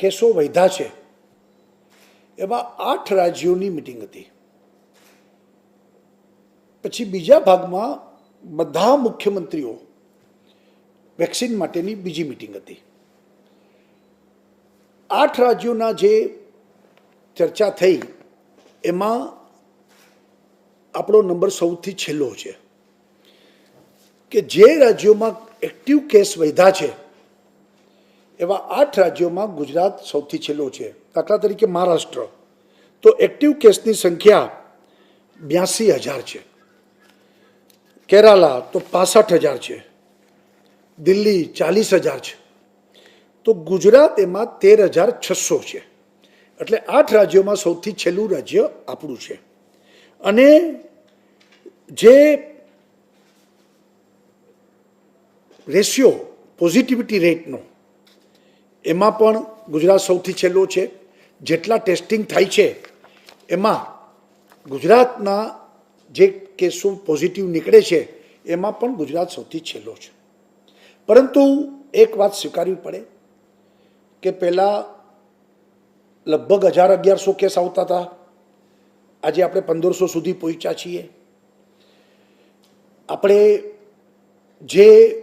કેસો વૈધા છે? એવા આઠ રાજ્યોની મિટિંગ હતી. પછી બીજા ભાગમાં બધા મુખ્યમંત્રીઓ વેક્સિન માટેની બીજી મિટિંગ હતી. આઠ રાજ્યોના જે ચર્ચા થઈ, એમાં આપણો નંબર સૌથી છેલ્લો છે કે જે રાજ્યોમાં એક્ટિવ કેસ વધ્યા છે એવા આઠ રાજ્યોમાં ગુજરાત સૌથી છેલ્લો છે. દાખલા તરીકે મહારાષ્ટ્ર. તો એક્ટિવ કેસની સંખ્યા બ્યાસી હજાર છે. કેરાલા તો પાસઠ હજાર છે. દિલ્હી ચાલીસ હજાર છે. તો ગુજરાત એમાં તેર હજાર છસો છે. એટલે આઠ રાજ્યોમાં સૌથી છેલ્લું રાજ્ય આપણું છે. અને જે રેશિયો પોઝિટિવિટી રેટનો એમાં પણ ગુજરાત સૌથી છેલ્લો છે. જેટલા ટેસ્ટિંગ થાય છે, એમાં ગુજરાતના જે કેસો પોઝિટિવ નીકળે છે, એમાં પણ ગુજરાત સૌથી છેલ્લો છે. પરંતુ એક વાત સ્વીકારવી પડે કે પહેલાં લગભગ હજાર અગિયારસો કેસ આવતા હતા. આજે આપણે પંદરસો સુધી પહોંચ્યા છીએ. આપણે જે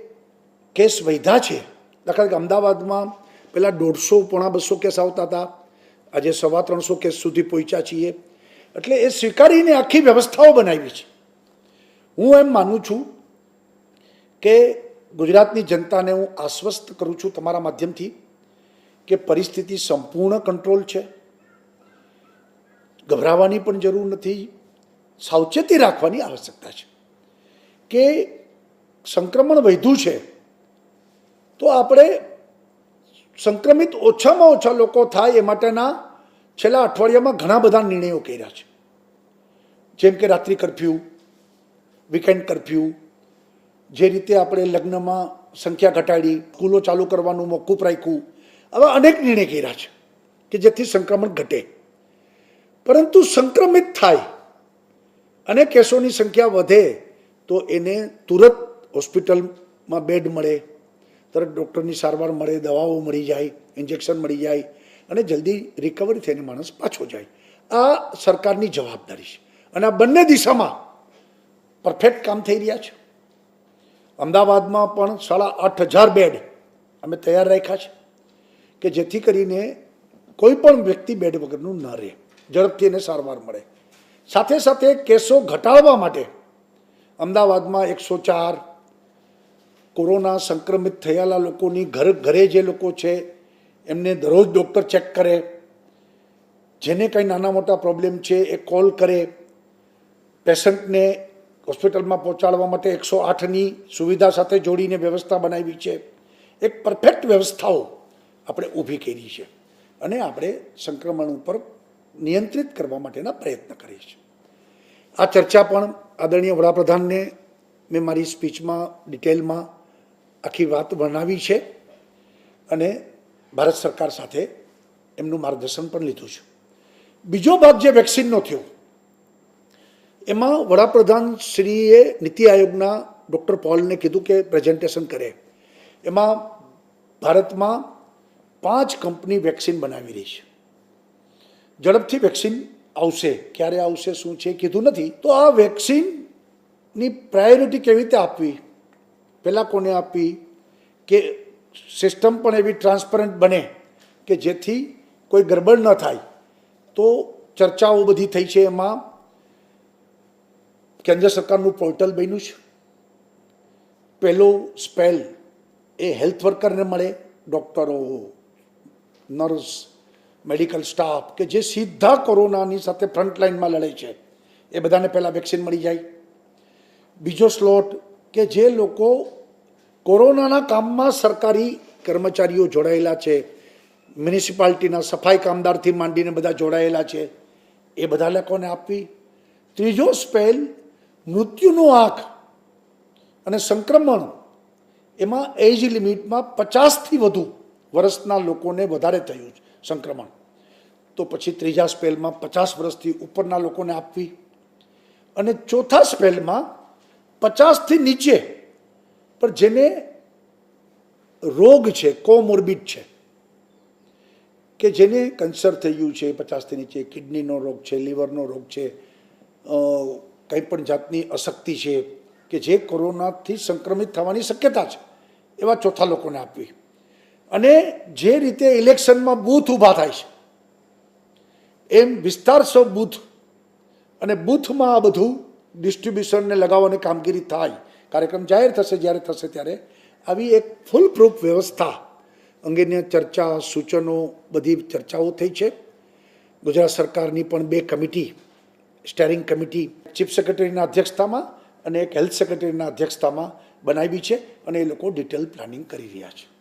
કેસ વધ્યા છે, દાખલા કે અમદાવાદમાં પહેલાં દોઢસો, પોણા બસો કેસ આવતા હતા. આજે સવા ત્રણસો કેસ સુધી પહોંચ્યા છીએ. એટલે એ સ્વીકારીને આખી વ્યવસ્થાઓ બનાવી છે. હું એમ માનું છું કે ગુજરાતની જનતાને હું આશ્વસ્ત કરું છું તમારા માધ્યમથી કે પરિસ્થિતિ સંપૂર્ણ કંટ્રોલ છે. ગભરાવાની પણ જરૂર નથી. સાવચેતી રાખવાની આવશ્યકતા છે. કે સંક્રમણ વધ્યું છે, તો આપણે સંક્રમિત ઓછામાં ઓછા લોકો થાય એ માટેના છેલ્લા અઠવાડિયામાં ઘણા બધા નિર્ણયો કર્યા છે. જેમ કે રાત્રિ કરફ્યુ વીકેન્ડ કરફ્યુ, જે રીતે આપણે લગ્નમાં સંખ્યા ઘટાડી, સ્કૂલો ચાલુ કરવાનું મોકૂફ રાખ્યું, આવા અનેક નિર્ણય કર્યા છે કે જેથી સંક્રમણ ઘટે. પરંતુ સંક્રમિત થાય અને કેસોની સંખ્યા વધે તો એને તુરંત હોસ્પિટલમાં બેડ મળે તરત ડૉક્ટરની સારવાર મળે, દવાઓ મળી જાય ઇન્જેક્શન મળી જાય અને જલ્દી રિકવરી થઈને માણસ પાછો જાય. આ સરકારની જવાબદારી છે. અને આ બંને દિશામાં પરફેક્ટ કામ થઈ રહ્યા છે. અમદાવાદમાં પણ સાડા આઠ હજાર બેડ અમે તૈયાર રાખ્યા છે કે જેથી કરીને કોઈ પણ વ્યક્તિ બેડ વગરનું ન રહે. ઝડપથી એને સારવાર મળે. સાથે સાથે કેસો ઘટાડવા માટે અમદાવાદમાં એકસો ચાર કોરોના સંક્રમિત થયેલા લોકોની ઘર, ઘરે જે લોકો છે, એમને દરરોજ ડૉક્ટર ચેક કરે. જેને કંઈ નાના મોટા પ્રોબ્લેમ છે, એ કોલ કરે. પેશન્ટને હોસ્પિટલમાં પહોંચાડવા માટે એકસો આઠની સુવિધા સાથે જોડીને વ્યવસ્થા બનાવી છે. એક પરફેક્ટ વ્યવસ્થાઓ આપણે ઊભી કરી છે અને આપણે સંક્રમણ ઉપર નિયંત્રિત કરવા માટેના પ્રયત્ન કરીએ છીએ. આ ચર્ચા પણ આદરણીય વડાપ્રધાનને મેં મારી સ્પીચમાં, ડિટેલમાં આખી વાત વર્ણવી છે અને ભારત સરકાર સાથે એમનું માર્ગદર્શન પણ લીધું છે. બીજો ભાગ જે વેક્સિનનો થયો, એમાં વડાપ્રધાન શ્રીએ નીતિ આયોગના ડૉક્ટર પોલને કીધું કે પ્રેઝન્ટેશન કરે. એમાં ભારતમાં પાંચ કંપની વેક્સિન બનાવી રહી છે. ઝડપથી વેક્સિન આવશે. ક્યારે આવશે, શું છે કીધું નથી. તો આ વેક્સિનની પ્રાયોરિટી કેવી રીતે આપવી? પહેલાં કોને આપવી કે સિસ્ટમ પણ એવી ટ્રાન્સપરન્ટ બને કે જેથી કોઈ ગરબડ ન થાય? તો ચર્ચાઓ બધી થઈ છે એમાં. કેન્દ્ર સરકારનું પોર્ટલ બન્યું છે. પહેલો સ્પેલ એ હેલ્થ વર્કરને મળે, ડૉક્ટરો, નર્સ, મેડિકલ સ્ટાફ, કે જે સીધા કોરોનાની સાથે ફ્રન્ટ લાઇનમાં લડે છે. એ બધાને પહેલાં વેક્સિન મળી જાય. બીજો સ્લોટ કે જે લોકો કોરોનાના કામમાં સરકારી કર્મચારીઓ જોડાયેલા છે. મ્યુનિસિપાલિટીના સફાઈ કામદારથી માંડીને બધા જોડાયેલા છે. એ બધા લોકોને આપવી. ત્રીજો સ્પેલ, મૃત્યુનો આંક અને સંક્રમણ. એમાં એજ લિમિટમાં પચાસથી વધુ વર્ષના લોકોને વધારે થયું છે સંક્રમણ. તો પછી ત્રીજા સ્પેલમાં પચાસ વર્ષથી ઉપરના લોકોને આપવી. અને ચોથા સ્પેલમાં પચાસથી નીચે પણ જેને રોગ છે, કોમોર્બિડ છે, કે જેને કેન્સર થઈ ગયું છે પચાસથી નીચે કિડનીનો રોગ છે, લીવરનો રોગ છે કંઈ પણ જાતની અશક્તિ છે, કે જે કોરોનાથી સંક્રમિત થવાની શક્યતા છે, એવા ચોથા લોકોને આપવી. અને જે રીતે ઇલેક્શનમાં બૂથ ઊભા થાય છે, એમ વિસ્તાર સો બૂથ, અને બૂથમાં આ બધું ડિસ્ટ્રીબ્યુશનને લગાવવાની કામગીરી થાય કાર્યક્રમ જાહેર થશે, જ્યારે થશે ત્યારે આવી એક ફૂલ પ્રૂફ વ્યવસ્થા અંગેની ચર્ચા, સૂચનો, બધી ચર્ચાઓ થઈ છે. ગુજરાત સરકારની પણ બે કમિટી, સ્ટેરિંગ કમિટી, ચીફ સેક્રેટરીના અધ્યક્ષતામાં અને એક હેલ્થ સેક્રેટરીના અધ્યક્ષતામાં બનાવી છે અને એ લોકો ડિટેલ પ્લાનિંગ કરી રહ્યા છે.